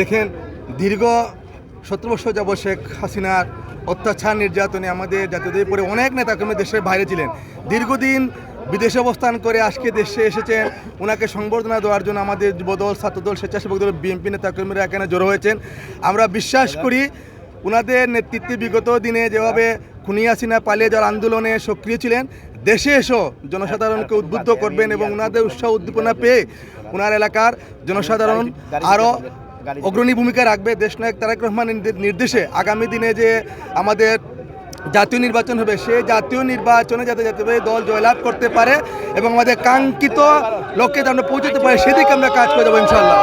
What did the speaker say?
দেখেন, দীর্ঘ সত্তর বছর যাব শেখ হাসিনার অত্যাচার, নির্যাতনে আমাদের জাতীয় পরে অনেক নেতাকর্মী দেশের বাইরে ছিলেন। দীর্ঘদিন বিদেশে অবস্থান করে আজকে দেশে এসেছেন। ওনাকে সংবর্ধনা দেওয়ার জন্য আমাদের যুবদল, ছাত্রদল, স্বেচ্ছাসেবক দল, বিএনপি নেতাকর্মীরা এখানে জড়ো হয়েছেন। আমরা বিশ্বাস করি ওনাদের নেতৃত্বে বিগত দিনে যেভাবে খুনিয়াসিনা পালিয়ে যাওয়ার আন্দোলনে সক্রিয় ছিলেন দেশে এসো, জনসাধারণকে উদ্বুদ্ধ করবেন এবং ওনাদের উৎসাহ উদ্দীপনা পেয়ে ওনার এলাকার জনসাধারণ আরও অগ্রণী ভূমিকা রাখবে। দেশনায়ক তারেক রহমানের নির্দে- নির্দেশে আগামী দিনে যে আমাদের জাতীয় নির্বাচন হবে সেই জাতীয় নির্বাচনে যাতে যাতে দল জয়লাভ করতে পারে এবং আমাদের কাঙ্ক্ষিত লক্ষ্যে আমরা পৌঁছতে পারে, সেদিকে আমরা কাজ করে যাব ইনশাল্লাহ